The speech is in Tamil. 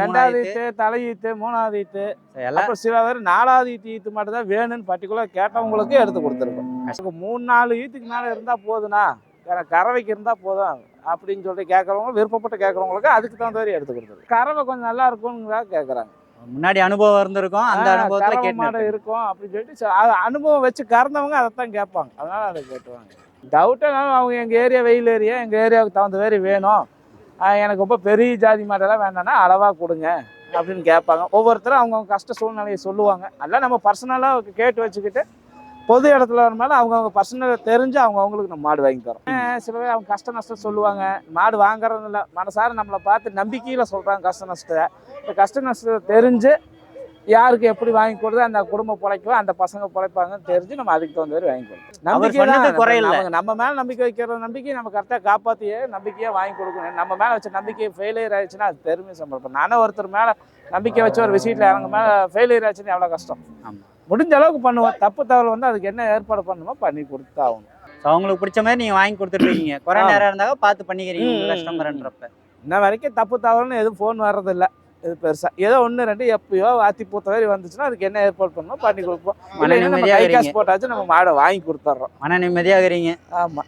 ரெண்டாவது ஈத்து. ஈத்து தலை ஈத்து. மூணாவது ஈத்து அப்புறம் சில பேர் நாலாவது ஈத்து ஈத்து மட்டும் தான் வேணும்னு பர்டிகுலர் கேட்டவங்களுக்கு எடுத்து கொடுத்துருக்கோம். மூணு நாலு ஈத்துக்கு மேலே இருந்தால் போதுண்ணா. கறவைக்கு இருந்தால் போதும் அப்படின்னு சொல்லிட்டு கேட்குறவங்க விருப்பப்பட்டு கேட்குறவங்களுக்கு அதுக்கு தகுந்த மாதிரி எடுத்து கொடுத்துருக்கு கறவை கொஞ்சம் நல்லா இருக்கும்னு கேட்குறாங்க. முன்னாடி அனுபவம் இருந்திருக்கும் அந்த அனுபவத்துல கேட்டு இருக்கும் அப்படின்னு சொல்லிட்டு அது அனுபவம் வச்சு கறந்தவங்க அதைத்தான் கேட்பாங்க. அதனால அதை கேட்டுவாங்க. டவுட்டாக அவங்க எங்கள் ஏரியா வெயில் ஏரியா எங்கள் ஏரியாவுக்கு தகுந்த மாதிரி வேணும். எனக்கு ரொம்ப பெரிய ஜாதி மாடெல்லாம் வேண்டாம்னா அளவாக கொடுங்க அப்படின்னு கேட்பாங்க. ஒவ்வொருத்தரும் அவங்கவுங்க கஷ்ட சூழ்நிலையை சொல்லுவாங்க. அதெல்லாம் நம்ம பர்சனலாக கேட்டு வச்சுக்கிட்டு பொது இடத்துல வரனால அவங்கவுங்க பர்சனலை தெரிஞ்சு அவங்க அவங்களுக்கு நம்ம மாடு வாங்கி தரோம். சில பேர் அவங்க கஷ்ட நஷ்டம் சொல்லுவாங்க. மாடு வாங்குறது இல்லை. மனசார நம்மளை பார்த்து நம்பிக்கையில் சொல்கிறாங்க கஷ்ட நஷ்டத்தை. இந்த கஷ்ட நஷ்டத்தை தெரிஞ்சு யாருக்கு எப்படி வாங்கி கொடுத்து அந்த குடும்பம் பிழைக்கும் அந்த பசங்க பிழைப்பாங்கன்னு தெரிஞ்சு நம்ம அதுக்கு தகுந்த மாதிரி வாங்கி கொடுக்கணும். நம்பிக்கை. நம்ம- மேல நம்பிக்கை வைக்கிற நம்பிக்கை நம்ம கரெக்டாக காப்பாற்றியே நம்பிக்கையாக வாங்கி கொடுக்கணும். நம்ம மேலே வச்ச நம்பிக்கை ஃபெயிலியர் ஆயிடுச்சுன்னா அது பெருமை சம்பளம். நானும் ஒருத்தர் மேலே நம்பிக்கை வச்சு ஒரு விஷயத்தில் இறங்க மேலே ஃபெயிலியர் ஆச்சுன்னு எவ்வளோ கஷ்டம். முடிஞ்ச அளவுக்கு பண்ணுவோம். தப்பு தவறு வந்து அதுக்கு என்ன ஏற்பாடு பண்ணணுமோ பண்ணி கொடுத்தாகணும். So, அவங்களுக்கு பிடிச்ச மாதிரி நீங்க வாங்கி குறை ஆமா. நேரம் இருந்தாலும் பார்த்து பண்ணிக்கிறீங்க கஸ்டமர்ன்றப்ப இன்ன வரைக்கும் தப்பு தவறுன்னு எதுவும் ஃபோன் வர்றதில்ல. இது பெருசா. ஏதோ ஒன்று ரெண்டு எப்பயோ வாத்தி பூத்த மாதிரி வந்துச்சுன்னா அதுக்கு என்ன ஏற்பாடு பண்ணணுமோ பண்ணி கொடுப்போம். மன இல்லைன்னா நம்ம நிம்மதியா கை இருங்க காசு போட்டாச்சும் நம்ம மாடை வாங்கி கொடுத்துட்றோம் மன நிம்மதியாகிறீங்க ஆமா.